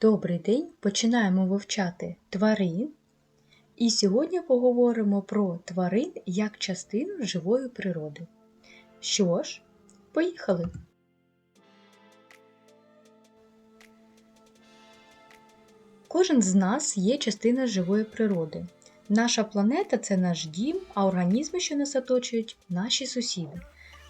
Добрий день! Починаємо вивчати тварин. І сьогодні поговоримо про тварин як частину живої природи. Що ж, поїхали! Кожен з нас є частина живої природи. Наша планета це наш дім, а організми, що нас оточують, наші сусіди.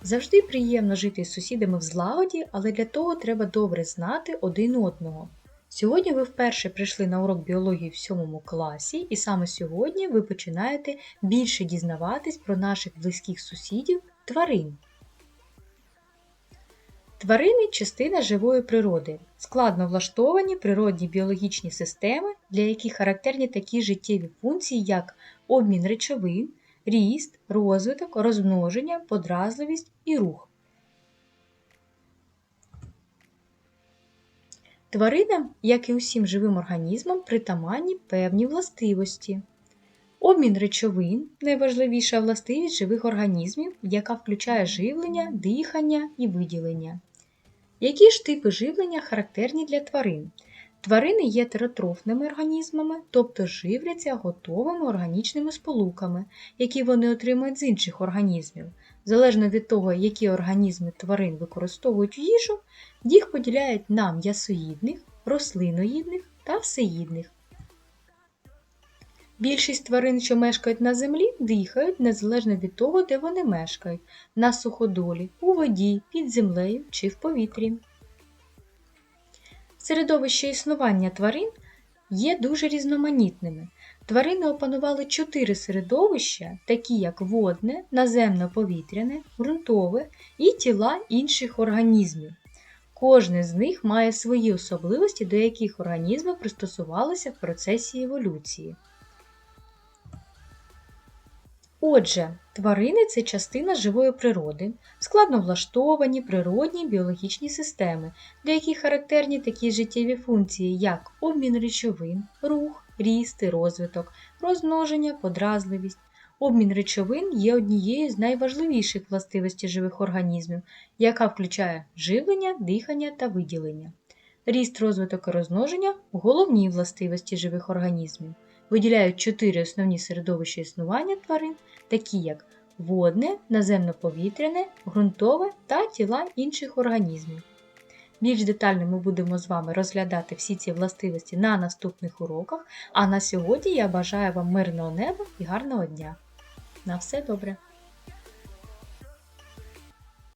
Завжди приємно жити з сусідами в злагоді, але для того треба добре знати один одного. Сьогодні ви вперше прийшли на урок біології в 7 класі, і саме сьогодні ви починаєте більше дізнаватись про наших близьких сусідів тварин. Тварини частина живої природи, складно влаштовані природні біологічні системи, для яких характерні такі життєві функції, як обмін речовин, ріст, розвиток, розмноження, подразливість і рух. Тваринам, як і усім живим організмам, притаманні певні властивості. Обмін речовин найважливіша властивість живих організмів, яка включає живлення, дихання і виділення. Які ж типи живлення характерні для тварин? Тварини є тератрофними організмами, тобто живляться готовими органічними сполуками, які вони отримують з інших організмів. Залежно від того, які організми тварин використовують в їжу, їх поділяють на м'ясоїдних, рослиноїдних та всеїдних. Більшість тварин, що мешкають на землі, дихають незалежно від того, де вони мешкають на суходолі, у воді, під землею чи в повітрі. Середовище існування тварин є дуже різноманітними. Тварини опанували чотири середовища, такі як водне, наземно-повітряне, ґрунтове і тіла інших організмів. Кожне з них має свої особливості, до яких організми пристосувалися в процесі еволюції. Отже, тварини це частина живої природи, складно влаштовані природні біологічні системи, для яких характерні такі життєві функції, як обмін речовин, рух, ріст і розвиток, розмноження, подразливість. Обмін речовин є однією з найважливіших властивостей живих організмів, яка включає живлення, дихання та виділення. Ріст, розвиток і розмноження головні властивості живих організмів. Виділяють чотири основні середовища існування тварин, такі як водне, наземно-повітряне, ґрунтове та тіла інших організмів. Більш детально ми будемо з вами розглядати всі ці властивості на наступних уроках, а на сьогодні я бажаю вам мирного неба і гарного дня. На все добре!